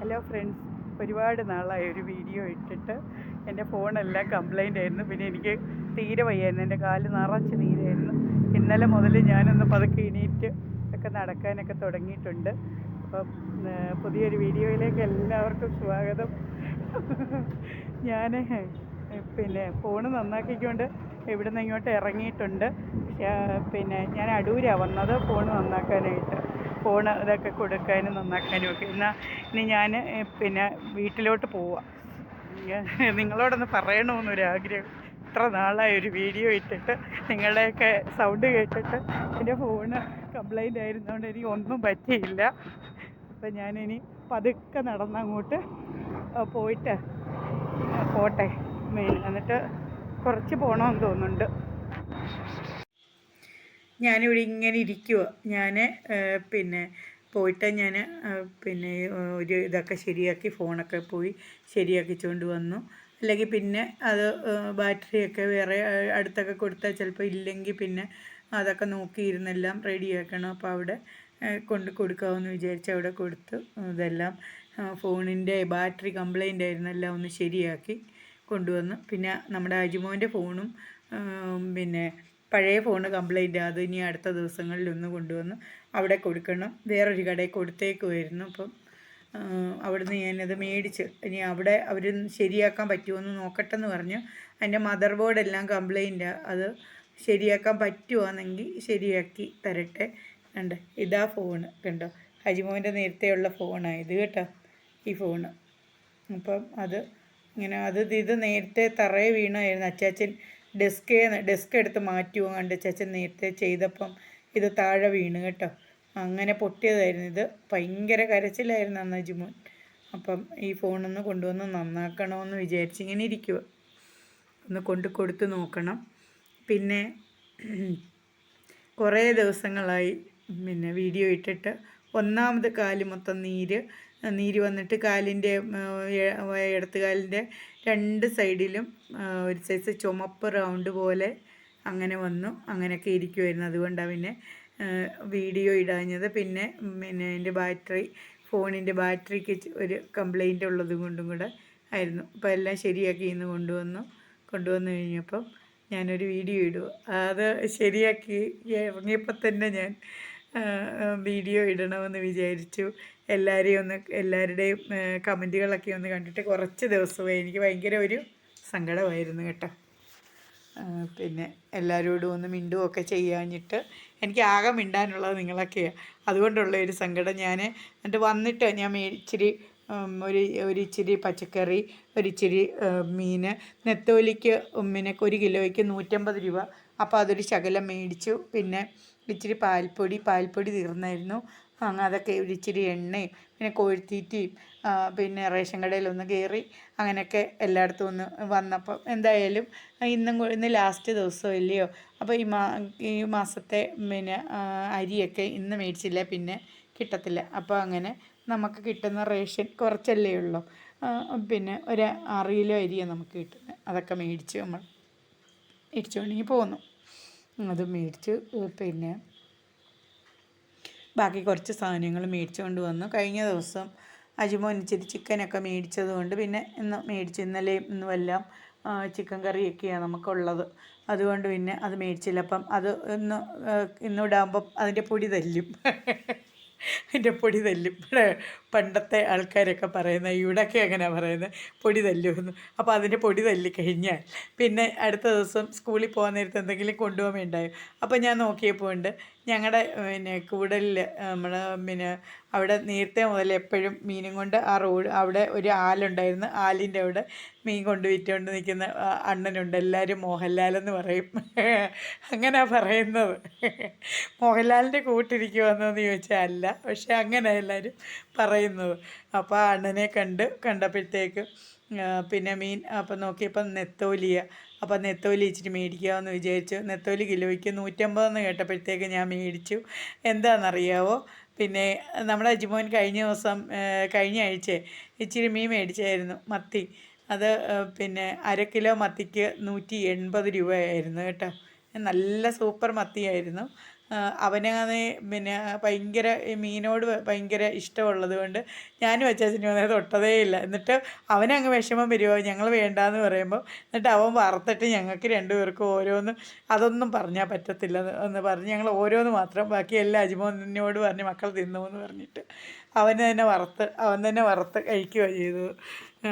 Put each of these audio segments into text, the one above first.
Hello friends ഒരുപാട് നാളായി ഒരു വീഡിയോ ഇട്ടിട്ട് എന്റെ ഫോണെല്ലാം കംപ്ലൈന്റ് ആയിരുന്നു. പിന്നെ എനിക്ക് തീരെ വയ്യായിരുന്നു. എന്റെ കാൽ നിറച്ച് നീരായിരുന്നു. ഇന്നലെ മുതൽ ഞാനൊന്ന് പതുക്കെ എണീറ്റ് ഒക്കെ നടക്കാനൊക്കെ തുടങ്ങിയിട്ടുണ്ട്. അപ്പം പുതിയൊരു വീഡിയോയിലേക്ക് എല്ലാവർക്കും സ്വാഗതം. ഞാൻ പിന്നെ ഫോണ് നന്നാക്കിക്കൊണ്ട് ഇവിടുന്ന് ഇങ്ങോട്ട് ഇറങ്ങിയിട്ടുണ്ട്. പിന്നെ ഞാൻ അടൂരാണ് വന്നത് ഫോൺ നന്നാക്കാനായിട്ട്. ഫോണ് ഇതൊക്കെ കൊടുക്കാനും നന്നാക്കാനും ഒക്കെ. എന്നാൽ ഇനി ഞാൻ പിന്നെ വീട്ടിലോട്ട് പോവാം. നിങ്ങളോടൊന്ന് പറയണമെന്നൊരാഗ്രഹം ഇത്ര നാളായി ഒരു വീഡിയോ ഇട്ടിട്ട് നിങ്ങളുടെയൊക്കെ സൗണ്ട് കേട്ടിട്ട് എന്റെ ഫോണ് കംപ്ലൈന്റ് ആയിരുന്നതുകൊണ്ട് എനിക്ക് ഒന്നും പറ്റിയില്ല. അപ്പം ഞാനിനി പതുക്കെ നടന്നങ്ങോട്ട് പോയിട്ട് പോട്ടെ. മെയിൻ എന്നിട്ട് കുറച്ച് പോകണമെന്ന് തോന്നുന്നുണ്ട്. ഞാനിവിടെ ഇങ്ങനെ ഇരിക്കുക ഞാൻ പിന്നെ പോയിട്ട് ഞാൻ പിന്നെ ഒരു ഇതൊക്കെ ശരിയാക്കി ഫോണൊക്കെ പോയി ശരിയാക്കിച്ചുകൊണ്ട് വന്നു. അല്ലെങ്കിൽ പിന്നെ അത് ബാറ്ററിയൊക്കെ വേറെ അടുത്തൊക്കെ കൊടുത്താൽ ചിലപ്പോൾ ഇല്ലെങ്കിൽ പിന്നെ അതൊക്കെ നോക്കിയിരുന്നെല്ലാം റെഡിയാക്കണം. അപ്പോൾ അവിടെ കൊണ്ട് കൊടുക്കാമെന്ന് വിചാരിച്ച് അവിടെ കൊടുത്തു. ഇതെല്ലാം ഫോണിന്റെ ബാറ്ററി കംപ്ലൈന്റ് ആയിരുന്നു എല്ലാം ഒന്ന് ശരിയാക്കി കൊണ്ടുവന്നു. പിന്നെ നമ്മുടെ അജിമോന്റെ ഫോണും പിന്നെ പഴയ ഫോണ് കംപ്ലൈന്റ് അത് ഇനി അടുത്ത ദിവസങ്ങളിൽ ഒന്ന് കൊണ്ടുവന്ന് അവിടെ കൊടുക്കണം. വേറൊരു കടയിൽ കൊടുത്തേക്കുമായിരുന്നു അപ്പം അവിടുന്ന് ഞാനത് മേടിച്ച് ഇനി അവിടെ അവർ ശരിയാക്കാൻ പറ്റുമോയെന്ന് നോക്കട്ടെ എന്ന് പറഞ്ഞു. അതിന്റെ മദർ ബോർഡ് എല്ലാം കംപ്ലൈന്റാണ് അത് ശരിയാക്കാൻ പറ്റുവാണെങ്കിൽ ശരിയാക്കി തരട്ടെ. കണ്ട്? ഇതാ ഫോണ് കണ്ടോ? ഹജിമോന്റെ നേരത്തെയുള്ള ഫോണാണ് ഇത് കേട്ടോ ഈ ഫോണ് അപ്പം അത് ഇങ്ങനെ അത് ഇത് നേരത്തെ തറയെ വീണായിരുന്നു. അച്ചാച്ചൻ ഡെസ്കേ ഡെസ്ക് എടുത്ത് മാറ്റുമോ കണ്ട് ചേച്ചൻ നേരത്തെ ചെയ്തപ്പം ഇത് താഴെ വീണ് കേട്ടോ. അങ്ങനെ പൊട്ടിയതായിരുന്നു. ഇത് ഭയങ്കര കരച്ചിലായിരുന്നു അന്ന് അജിമോൻ. അപ്പം ഈ ഫോണൊന്ന് കൊണ്ടുവന്ന് നന്നാക്കണമെന്ന് വിചാരിച്ച് ഇങ്ങനെ ഇരിക്കുക ഒന്ന് കൊണ്ട് കൊടുത്ത് നോക്കണം. പിന്നെ കുറേ ദിവസങ്ങളായി പിന്നെ വീഡിയോ ഇട്ടിട്ട് ഒന്നാമത് കാൽ മൊത്തം നീര് നീര് വന്നിട്ട് കാലിന്റെ ഇടത്ത് കാലിന്റെ രണ്ട് സൈഡിലും ഒരു സൈസ് ചുമപ്പ് റൗണ്ട് പോലെ അങ്ങനെ വന്നു. അങ്ങനെയൊക്കെ ഇരിക്കുമായിരുന്നു അതുകൊണ്ടാണ് പിന്നെ വീഡിയോ ഇടാഞ്ഞത്. പിന്നെ പിന്നെ എന്റെ ബാറ്ററി ഫോണിന്റെ ബാറ്ററിക്ക് ഒരു കംപ്ലൈന്റ് ഉള്ളത് കൊണ്ടും കൂടെ ആയിരുന്നു. അപ്പോൾ എല്ലാം ശരിയാക്കി ഇന്ന് കൊണ്ടുവന്നു. കൊണ്ടുവന്നു കഴിഞ്ഞപ്പം ഞാനൊരു വീഡിയോ ഇടുക അത് ശരിയാക്കി ഇറങ്ങിയപ്പോൾ തന്നെ ഞാൻ വീഡിയോ ഇടണമെന്ന് വിചാരിച്ചു. എല്ലാവരെയും ഒന്ന് എല്ലാവരുടെയും കമന്റുകളൊക്കെ ഒന്ന് കണ്ടിട്ട് കുറച്ച് ദിവസമായി. എനിക്ക് ഭയങ്കര ഒരു സങ്കടമായിരുന്നു കേട്ടോ. പിന്നെ എല്ലാവരോടും ഒന്ന് മിണ്ടുകയൊക്കെ ചെയ്യാഞ്ഞിട്ട് എനിക്ക് ആകെ മിണ്ടാനുള്ളത് നിങ്ങളൊക്കെയാണ് അതുകൊണ്ടുള്ള ഒരു സങ്കടം ഞാൻ എന്നിട്ട് വന്നിട്ട് ഞാൻ ഇച്ചിരി ഒരു ഒരു ഇച്ചിരി പച്ചക്കറി ഒരു ഇച്ചിരി ഉം, മീൻ നെത്തോലിക്ക് പിന്നെ ഒരു കിലോയ്ക്ക് നൂറ്റമ്പത് രൂപ. അപ്പോൾ അതൊരു ശകലം മേടിച്ചു. പിന്നെ ഇച്ചിരി പാൽപ്പൊടി പാൽപ്പൊടി തീർന്നായിരുന്നു. അങ്ങ് അതൊക്കെ ഇച്ചിരി എണ്ണയും പിന്നെ കോഴിത്തീറ്റയും പിന്നെ റേഷൻ കടയിലൊന്ന് കയറി അങ്ങനെയൊക്കെ എല്ലായിടത്തും ഒന്ന് വന്നപ്പം എന്തായാലും ഇന്നും ഇന്ന് ലാസ്റ്റ് ദിവസം ഇല്ലയോ അപ്പോൾ ഈ മാ ഈ മാസത്തെ പിന്നെ അരിയൊക്കെ ഇന്ന് മേടിച്ചില്ല പിന്നെ കിട്ടത്തില്ല. അപ്പോൾ അങ്ങനെ നമുക്ക് കിട്ടുന്ന റേഷൻ കുറച്ചല്ലേ ഉള്ളൂ. പിന്നെ ഒരു ആറ് കിലോ അരിയാണ് നമുക്ക് കിട്ടുന്നത് അതൊക്കെ മേടിച്ച് നമ്മൾ മേടിച്ചുകൊണ്ടെങ്കിൽ പോന്നു. അത് മേടിച്ച് പിന്നെ ബാക്കി കുറച്ച് സാധനങ്ങൾ മേടിച്ചുകൊണ്ട് വന്നു. കഴിഞ്ഞ ദിവസം അജിമോൻ ഇച്ചിരി ചിക്കനൊക്കെ മേടിച്ചത് കൊണ്ട് പിന്നെ ഇന്ന് മേടിച്ചു. ഇന്നും എല്ലാം ചിക്കൻ കറിയൊക്കെയാണ് നമുക്കുള്ളത്. അതുകൊണ്ട് പിന്നെ അത് മേടിച്ചില്ല. അപ്പം അത് ഇന്ന് ഇന്നിടാകുമ്പം അതിന്റെ പൊടി തല്ലും. അതിന്റെ പൊടി തല്ലും. ഇവിടെ പണ്ടത്തെ ആൾക്കാരൊക്കെ പറയുന്നത് ഇവിടെയൊക്കെ അങ്ങനെ പറയുന്നത്? പൊടി തല്ലുമെന്ന്. അപ്പോൾ അതിന്റെ പൊടി തല്ലി കഴിഞ്ഞാൽ പിന്നെ അടുത്ത ദിവസം സ്കൂളിൽ പോകാൻ നേരത്ത് എന്തെങ്കിലും കൊണ്ടുപോകാൻ വേണ്ടായോ? അപ്പോൾ ഞാൻ നോക്കിയപ്പോൾ ഉണ്ട് ഞങ്ങളുടെ പിന്നെ കൂടലിൽ നമ്മൾ പിന്നെ അവിടെ നേരത്തെ മുതൽ എപ്പോഴും മീനും കൊണ്ട് ആ റോഡ് അവിടെ ഒരു ആലുണ്ടായിരുന്നു. ആലിന്റെ അവിടെ മീൻ കൊണ്ട് വിറ്റുകൊണ്ട് നിൽക്കുന്ന അണ്ണനുണ്ട്. എല്ലാവരും മോഹൻലാലെന്ന് പറയും. അങ്ങനെ പറയുന്നത്. മോഹൻലാലിന്റെ കൂട്ടിരിക്കുവാന്നോന്ന് ചോദിച്ചാൽ അല്ല. പക്ഷേ അങ്ങനെ എല്ലാവരും പറയുന്നത്. അപ്പോൾ ആ അണ്ണനെ കണ്ട് കണ്ടപ്പോഴത്തേക്ക് പിന്നെ മീൻ അപ്പം നോക്കിയപ്പം നെത്തോലിയ. അപ്പം നെത്തോലി ഇച്ചിരി മേടിക്കാമെന്ന് വിചാരിച്ചു. നെത്തോലി കിലോയ്ക്ക് നൂറ്റമ്പതെന്ന് കേട്ടപ്പോഴത്തേക്ക് ഞാൻ മേടിച്ചു. എന്താണെന്നറിയാവോ പിന്നെ നമ്മുടെ അജിമോൻ കഴിഞ്ഞ ദിവസം കഴിഞ്ഞ ആഴ്ച ഇച്ചിരി മീൻ മേടിച്ചായിരുന്നു മത്തി. അത് പിന്നെ അര കിലോ മത്തിക്ക് നൂറ്റി എൺപത് രൂപയായിരുന്നു കേട്ടോ. നല്ല സൂപ്പർ മത്തിയായിരുന്നു. അവനാണെ പിന്നെ ഭയങ്കര മീനോട് ഭയങ്കര ഇഷ്ടമുള്ളത് കൊണ്ട് ഞാനും അച്ചാച്ചനും അങ്ങനെ തൊട്ടതേ ഇല്ല. എന്നിട്ട് അവനങ്ങ് വിഷമം വരുമോ ഞങ്ങൾ വേണ്ടാന്ന് പറയുമ്പോൾ എന്നിട്ട് അവൻ വറുത്തിട്ട് ഞങ്ങൾക്ക് രണ്ടുപേർക്കും ഓരോന്ന് അതൊന്നും പറഞ്ഞാൽ പറ്റത്തില്ല എന്ന് പറഞ്ഞ് ഞങ്ങൾ ഓരോന്ന് മാത്രം ബാക്കി എല്ലാ അജിമോനോട് പറഞ്ഞ് മക്കൾ തിന്നു എന്ന് പറഞ്ഞിട്ട് അവന് തന്നെ വറുത്ത് അവൻ തന്നെ വറുത്ത് കഴിക്കുകയാണ് ചെയ്തത്.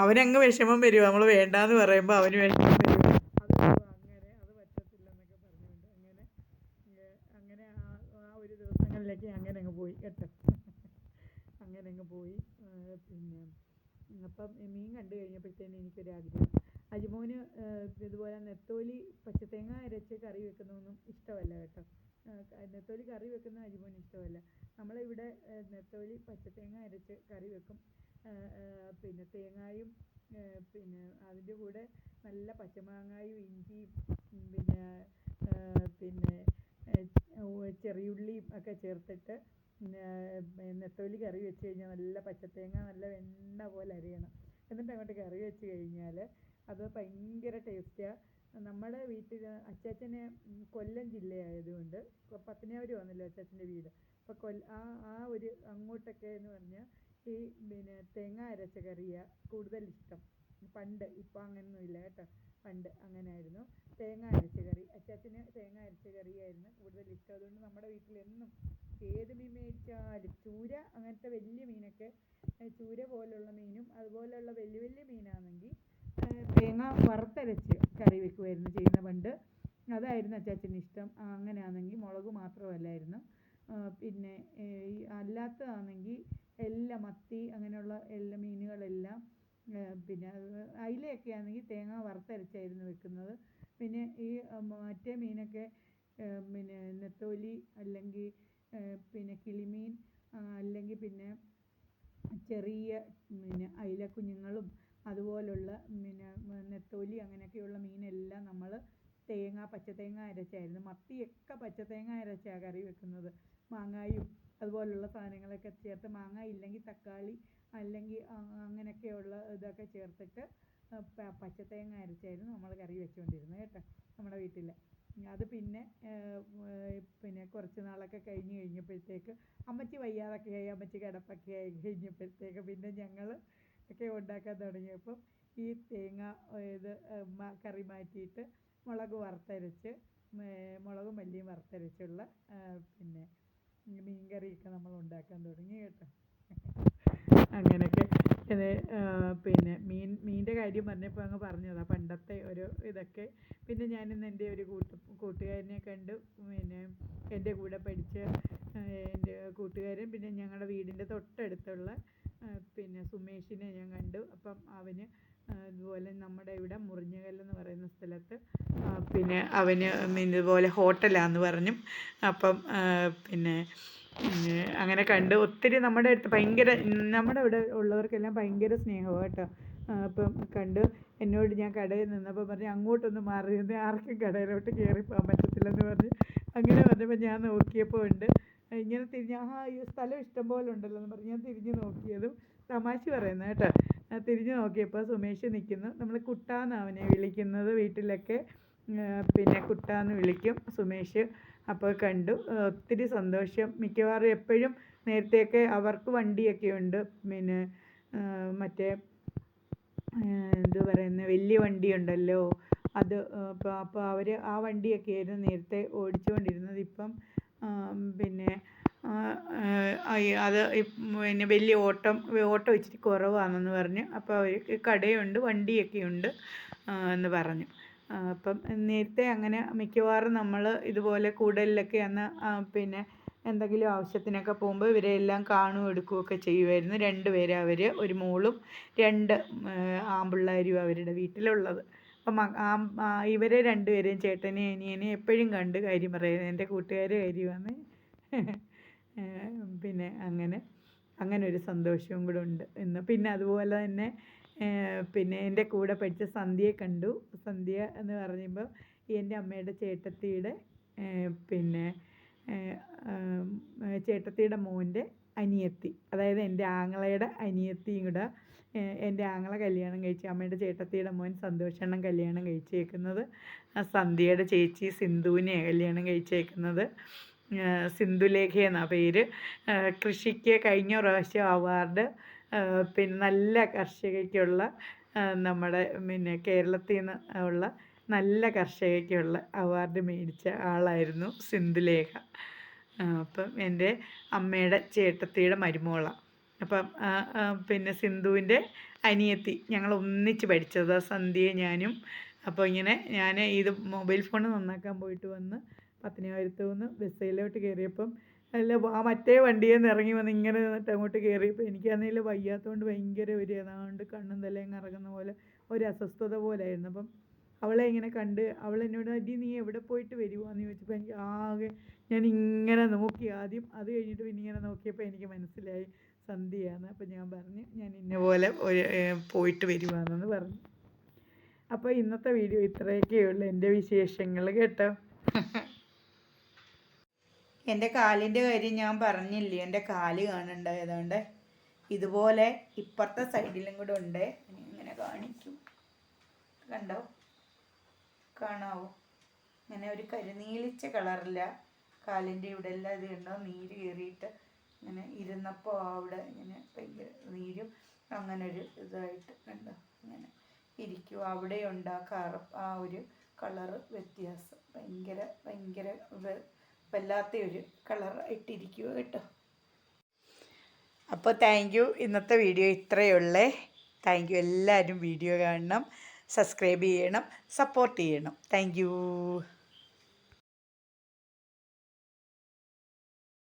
അവനങ്ങ് വിഷമം വരുമോ നമ്മൾ വേണ്ടാന്ന് പറയുമ്പോൾ അവന് വിഷമം വരുമോ അത് അങ്ങനെ അത് പറ്റത്തില്ല എന്നൊക്കെ പറഞ്ഞുകൊണ്ട് അങ്ങനെ ഏ, അങ്ങനെ ആ ആ ഒരു ദിവസങ്ങളിലേക്ക് അങ്ങനെ അങ്ങ് പോയി കേട്ടോ. അങ്ങനെ അങ്ങ് പോയി. പിന്നെ അപ്പം മീൻ കണ്ടു കഴിഞ്ഞപ്പോഴത്തേന് എനിക്കൊരാഗ്രഹം. അജിമോന് ഏ, ഇതുപോലെ നെത്തോലി പച്ചത്തേങ്ങ അരച്ച് കറി വെക്കുന്നതൊന്നും ഇഷ്ടമല്ല കേട്ടോ. നെത്തോലി കറി വെക്കുന്ന അജിമോന് ഇഷ്ടമല്ല. നമ്മളിവിടെ നെത്തോലി പച്ചത്തേങ്ങ അരച്ച് കറി വെക്കും. പിന്നെ തേങ്ങായും പിന്നെ അതിന്റെ കൂടെ നല്ല പച്ചമാങ്ങായും ഇഞ്ചിയും പിന്നെ പിന്നെ ചെറിയുള്ളിയും ഒക്കെ ചേർത്തിട്ട് നെത്തോലി കറി വെച്ച് കഴിഞ്ഞാൽ നല്ല പച്ചത്തേങ്ങ നല്ല വെണ്ണ പോലെ അരിയണം. എന്നിട്ട് അങ്ങോട്ട് കറി വെച്ച് കഴിഞ്ഞാൽ അത് ഭയങ്കര ടേസ്റ്റാണ് നമ്മുടെ വീട്ടിൽ അച്ചാച്ചന് കൊല്ലം ജില്ലയായതുകൊണ്ട് പത്തനാപുരം ആണല്ലോ അച്ചാച്ചന്റെ വീട്. അപ്പോൾ കൊല്ല ആ ആ ഒരു അങ്ങോട്ടൊക്കെ എന്ന് പറഞ്ഞാൽ ഈ പിന്നെ തേങ്ങ അരച്ച കറിയാണ് കൂടുതൽ ഇഷ്ടം. പണ്ട് ഇപ്പോൾ അങ്ങനെയൊന്നുമില്ല കേട്ടോ. പണ്ട് അങ്ങനെ ആയിരുന്നു തേങ്ങ അരച്ച കറി. അച്ചാച്ചന് തേങ്ങ അരച്ച കറിയായിരുന്നു കൂടുതൽ ഇഷ്ടം. അതുകൊണ്ട് നമ്മുടെ വീട്ടിൽ ഏത് മീൻ മേടിച്ചാലും ചൂര അങ്ങനത്തെ വലിയ മീനൊക്കെ ചൂര പോലുള്ള മീനും അതുപോലെയുള്ള വലിയ വലിയ മീനാണെങ്കിൽ തേങ്ങ വറുത്തരച്ച് കറി വെക്കുമായിരുന്നു ചെയ്യുന്ന പണ്ട്. അതായിരുന്നു അച്ചാച്ചന് ഇഷ്ടം. അങ്ങനെയാണെങ്കിൽ മുളക് മാത്രമല്ലായിരുന്നു. പിന്നെ ഈ അല്ലാത്തതാണെങ്കിൽ എല്ലാ മത്തി അങ്ങനെയുള്ള എല്ലാ മീനുകളെല്ലാം പിന്നെ അയിലയൊക്കെ ആണെങ്കിൽ തേങ്ങ വറുത്തരച്ചായിരുന്നു വെക്കുന്നത്. പിന്നെ ഈ മറ്റേ മീനൊക്കെ പിന്നെ നെത്തോലി അല്ലെങ്കിൽ പിന്നെ കിളിമീൻ അല്ലെങ്കിൽ പിന്നെ ചെറിയ പിന്നെ അയില കുഞ്ഞുങ്ങളും അതുപോലുള്ള പിന്നെ നെത്തോലി അങ്ങനെയൊക്കെയുള്ള മീനെല്ലാം നമ്മൾ തേങ്ങ പച്ചത്തേങ്ങ അരച്ചായിരുന്നു. മത്തിയൊക്കെ പച്ചത്തേങ്ങ അരച്ചാണ് കറി വെക്കുന്നത്. മാങ്ങായും അതുപോലുള്ള സാധനങ്ങളൊക്കെ ചേർത്ത് മാങ്ങ ഇല്ലെങ്കിൽ തക്കാളി അല്ലെങ്കിൽ അങ്ങനെയൊക്കെയുള്ള ഇതൊക്കെ ചേർത്തിട്ട് പച്ചത്തേങ്ങ അരച്ചായിരുന്നു നമ്മൾ കറി വെച്ചുകൊണ്ടിരുന്നത് കേട്ടോ നമ്മുടെ വീട്ടിൽ അത് പിന്നെ പിന്നെ കുറച്ച് നാളൊക്കെ കഴിഞ്ഞ് കഴിഞ്ഞപ്പോഴത്തേക്ക് അമ്മച്ചി വയ്യാതൊക്കെ ആയി അമ്മച്ചി കിടപ്പൊക്കെ ആയി കഴിഞ്ഞപ്പോഴത്തേക്ക് പിന്നെ ഞങ്ങൾ ഒക്കെ ഉണ്ടാക്കാൻ തുടങ്ങിയപ്പം ഈ തേങ്ങ ഇത് കറി മാറ്റിയിട്ട് മുളക് വറുത്തരച്ച് മുളകും മല്ലിയും വറുത്തരച്ചുള്ള പിന്നെ മീൻ കറിയൊക്കെ നമ്മൾ ഉണ്ടാക്കാൻ തുടങ്ങി കേട്ടോ. അങ്ങനെയൊക്കെ പിന്നെ മീൻ മീനിന്റെ കാര്യം പറഞ്ഞപ്പോൾ അങ്ങ് പറഞ്ഞതാണ് പണ്ടത്തെ ഒരു ഇതൊക്കെ. പിന്നെ ഞാനിന്ന് എന്റെ ഒരു കൂട്ട് കൂട്ടുകാരനെ കണ്ടു പിന്നെ എന്റെ കൂടെ പഠിച്ച എന്റെ കൂട്ടുകാരൻ പിന്നെ ഞങ്ങളുടെ വീടിന്റെ തൊട്ടടുത്തുള്ള പിന്നെ സുമേഷിനെ ഞാൻ കണ്ടു. അപ്പം അവന് ഇതുപോലെ നമ്മുടെ ഇവിടെ മുറിഞ്ഞകല്ലെന്ന് പറയുന്ന സ്ഥലത്ത് പിന്നെ അവന് ഇതുപോലെ ഹോട്ടലാന്ന് പറഞ്ഞു. അപ്പം പിന്നെ അങ്ങനെ കണ്ട് ഒത്തിരി നമ്മുടെ അടുത്ത് ഭയങ്കര നമ്മുടെ ഇവിടെ ഉള്ളവർക്കെല്ലാം ഭയങ്കര സ്നേഹമാണ് കേട്ടോ. അപ്പം കണ്ട് എന്നോട് ഞാൻ കടയിൽ നിന്നപ്പോൾ പറഞ്ഞു അങ്ങോട്ടൊന്ന് മാറി ആർക്കും കടയിലോട്ട് കയറി പോകാൻ പറ്റത്തില്ലെന്ന് പറഞ്ഞ് അങ്ങനെ പറഞ്ഞപ്പോൾ ഞാൻ നോക്കിയപ്പോൾ ഉണ്ട്. ഇങ്ങനെ തിരിഞ്ഞ് ആ ഈ സ്ഥലം ഇഷ്ടം പോലെ ഉണ്ടല്ലോ എന്ന് പറഞ്ഞ് ഞാൻ തിരിഞ്ഞ് നോക്കിയതും തമാശ പറയുന്നത് കേട്ടോ. തിരിഞ്ഞ് നോക്കിയപ്പോൾ സുമേഷ് നിൽക്കുന്നു. നമ്മൾ കുട്ടാന്ന് അവനെ വിളിക്കുന്നത് വീട്ടിലൊക്കെ. പിന്നെ കുട്ടാന്ന് വിളിക്കും സുമേഷ്. അപ്പോൾ കണ്ടു. ഒത്തിരി സന്തോഷം. മിക്കവാറും എപ്പോഴും നേരത്തെയൊക്കെ അവർക്ക് വണ്ടിയൊക്കെ ഉണ്ട്. പിന്നെ മറ്റേ എന്ത് പറയുന്ന വലിയ വണ്ടിയുണ്ടല്ലോ. അത് അപ്പോൾ അപ്പോൾ അവർ ആ വണ്ടിയൊക്കെ ആയിരുന്നു നേരത്തെ ഓടിച്ചുകൊണ്ടിരുന്നത്. ഇപ്പം പിന്നെ അത് പിന്നെ വലിയ ഓട്ടം ഓട്ടം ഇച്ചിരി കുറവാണെന്ന് പറഞ്ഞു. അപ്പോൾ അവർക്ക് കടയുണ്ട് വണ്ടിയൊക്കെ ഉണ്ട് എന്ന് പറഞ്ഞു. അപ്പം നേരത്തെ അങ്ങനെ മിക്കവാറും നമ്മൾ ഇതുപോലെ കൂടലിലൊക്കെ അന്ന് പിന്നെ എന്തെങ്കിലും ആവശ്യത്തിനൊക്കെ പോകുമ്പോൾ ഇവരെ എല്ലാം കാണുകയും എടുക്കുകയൊക്കെ ചെയ്യുമായിരുന്നു രണ്ട് പേര് അവർ ഒരു മോളും രണ്ട് ആൺപിള്ളേരും അവരുടെ വീട്ടിലുള്ളത്. അപ്പം ആ ഇവരെ രണ്ടുപേരെയും ചേട്ടനെയും അനിയനെയും എപ്പോഴും കണ്ട് കാര്യം പറയുന്നത് എന്റെ കൂട്ടുകാർ കാര്യമാണ്. പിന്നെ അങ്ങനെ അങ്ങനെ ഒരു സന്തോഷവും കൂടെ ഉണ്ട്. ഇന്ന് പിന്നെ അതുപോലെ തന്നെ പിന്നെ എന്റെ കൂടെ പഠിച്ച സന്ധ്യയെ കണ്ടു. സന്ധ്യ എന്ന് പറയുമ്പോൾ എന്റെ അമ്മയുടെ ചേട്ടത്തിയുടെ പിന്നെ ചേട്ടത്തിയുടെ മോന്റെ അനിയത്തി. അതായത് എന്റെ ആങ്ങളയുടെ അനിയത്തിയും കൂടെ എന്റെ ആങ്ങളെ കല്യാണം കഴിച്ച് അമ്മയുടെ ചേട്ടത്തിയുടെ മോൻ സന്തോഷണ്ണം കല്യാണം കഴിച്ചേക്കുന്നത് ആ സന്ധ്യയുടെ ചേച്ചി സിന്ധുവിനെ കല്യാണം കഴിച്ചേക്കുന്നത്. സിന്ധുലേഖ എന്നാ പേര്. കൃഷിക്ക് കഴിഞ്ഞ പ്രാവശ്യം അവാർഡ്. പിന്നെ നല്ല കർഷകയ്ക്കുള്ള നമ്മുടെ പിന്നെ കേരളത്തിൽ നിന്ന് ഉള്ള നല്ല കർഷകയ്ക്കുള്ള അവാർഡ് മേടിച്ച ആളായിരുന്നു സിന്ധുലേഖ. അപ്പം എന്റെ അമ്മയുടെ ചേട്ടത്തിയുടെ മരുമോളാണ് അപ്പം പിന്നെ സിന്ധുവിന്റെ അനിയത്തി ഞങ്ങൾ ഒന്നിച്ച് പഠിച്ചത് സന്ധ്യയെ ഞാനും. അപ്പോൾ ഇങ്ങനെ ഞാൻ ഇത് മൊബൈൽ ഫോൺ നന്നാക്കാൻ പോയിട്ട് വന്ന് പത്തനാപുരത്ത് നിന്ന് ബസ്സിലോട്ട് കയറിയപ്പം അല്ല ആ മറ്റേ വണ്ടിയിൽ നിന്ന് ഇറങ്ങി വന്ന് ഇങ്ങനെ നിന്നിട്ട് അങ്ങോട്ട് കയറിയപ്പോൾ എനിക്കാണെങ്കിൽ വയ്യാത്തതുകൊണ്ട് ഭയങ്കര ഒരു ഏതാണ്ട് കണ്ണും തലയും കറങ്ങുന്ന പോലെ ഒരു അസ്വസ്ഥത പോലെയായിരുന്നു അപ്പം അവളെ ഇങ്ങനെ കണ്ട് അവൾ എന്നോട് അടി നീ എവിടെ പോയിട്ട് വരുവാന്ന് ചോദിച്ചപ്പോൾ എനിക്ക് ആകെ ഞാൻ ഇങ്ങനെ നോക്കി. ആദ്യം അത് കഴിഞ്ഞിട്ട് പിന്നെ ഇങ്ങനെ നോക്കിയപ്പോൾ എനിക്ക് മനസ്സിലായി സന്ധ്യയാണ് അപ്പം ഞാൻ പറഞ്ഞു ഞാൻ ഇന്ന പോലെ പോയിട്ട് വരുവാണെന്ന് പറഞ്ഞു. അപ്പോൾ ഇന്നത്തെ വീഡിയോ ഇത്രയൊക്കെ ഉള്ളൂ. എന്റെ വിശേഷങ്ങൾ കേട്ടോ. എന്റെ കാലിന്റെ കാര്യം ഞാൻ പറഞ്ഞില്ലേ? എന്റെ കാൽ കാണുന്നുണ്ടായതുകൊണ്ട് ഇതുപോലെ ഇപ്പുറത്തെ സൈഡിലും കൂടെ ഉണ്ട്. ഇങ്ങനെ കാണിക്കും. കണ്ടോ? കാണാവോ? ഇങ്ങനെ ഒരു കരിനീലിച്ച കളറില്ല. കാലിന്റെ ഇവിടെ എല്ലാം ഇത് കണ്ടോ? നീര് കയറിയിട്ട് ഇങ്ങനെ ഇരുന്നപ്പോൾ അവിടെ ഇങ്ങനെ ഭയങ്കര നീരും അങ്ങനെ ഒരു ഇതായിട്ട് കണ്ടോ? ഇങ്ങനെ ഇരിക്കും. അവിടെയുണ്ട് ആ കറ ആ ഒരു കളറ് വ്യത്യാസം. ഭയങ്കര ഭയങ്കര വല്ലാത്ത ഒരു കളർ ഇട്ടിരിക്കുക കേട്ടോ. അപ്പോൾ താങ്ക് യു ഇന്നത്തെ വീഡിയോ ഇത്രയേ ഉള്ളേ. താങ്ക് യു എല്ലാവരും വീഡിയോ കാണണം സബ്സ്ക്രൈബ് ചെയ്യണം സപ്പോർട്ട് ചെയ്യണം. താങ്ക്